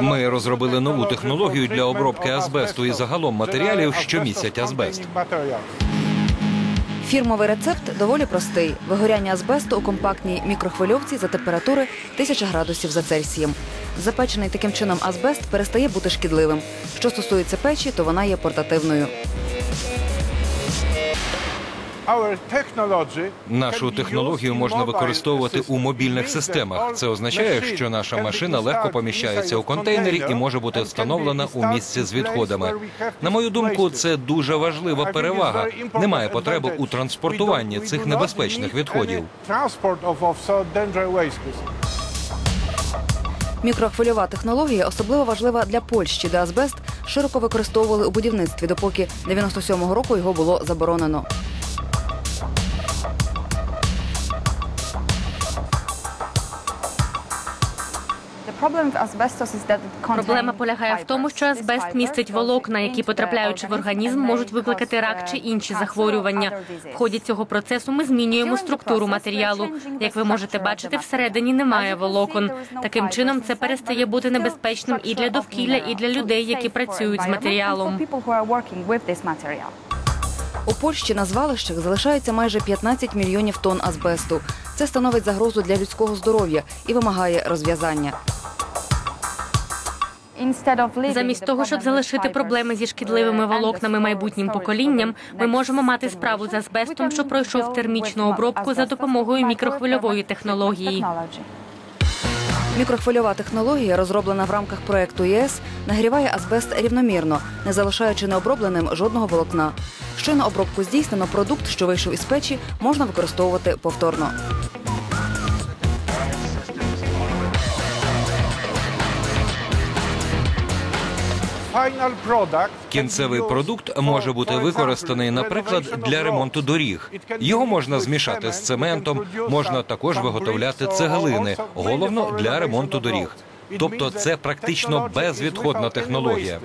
Ми розробили нову технологію для обробки азбесту і загалом матеріалів, що містять азбест. Фірмовий рецепт доволі простий: вигоряння азбесту у компактній мікрохвильовці за температури 1000 градусів за Цельсієм. Запечений таким чином азбест перестає бути шкідливим. Що стосується печі, то вона є портативною. Нашу технологію можна використовувати у мобільних системах. Це означає, що наша машина легко поміщається у контейнері і може бути встановлена у місці з відходами. На мою думку, це дуже важлива перевага. Немає потреби у транспортуванні цих небезпечних відходів. Мікрохвильова технологія особливо важлива для Польщі, де азбест широко використовували у будівництві, допоки 97-го року його було заборонено. Проблема полягає в тому, що азбест містить волокна, які, потрапляючи в організм, можуть викликати рак чи інші захворювання. В ході цього процесу ми змінюємо структуру матеріалу. Як ви можете бачити, всередині немає волокон. Таким чином, це перестає бути небезпечним і для довкілля, і для людей, які працюють з матеріалом. У Польщі на звалищах залишається майже 15 мільйонів тонн азбесту. Це становить загрозу для людського здоров'я і вимагає розв'язання. Замість того, щоб залишити проблеми зі шкідливими волокнами майбутнім поколінням, ми можемо мати справу з азбестом, що пройшов термічну обробку за допомогою мікрохвильової технології. Мікрохвильова технологія, розроблена в рамках проекту ЄС, нагріває азбест рівномірно, не залишаючи необробленим жодного волокна. Щойно обробку здійснено, продукт, що вийшов із печі, можна використовувати повторно. Кінцевий продукт може бути використаний, наприклад, для ремонту доріг. Його можна змішати з цементом, можна також виготовляти цеглини, головно для ремонту доріг. Тобто, це практично безвідходна технологія.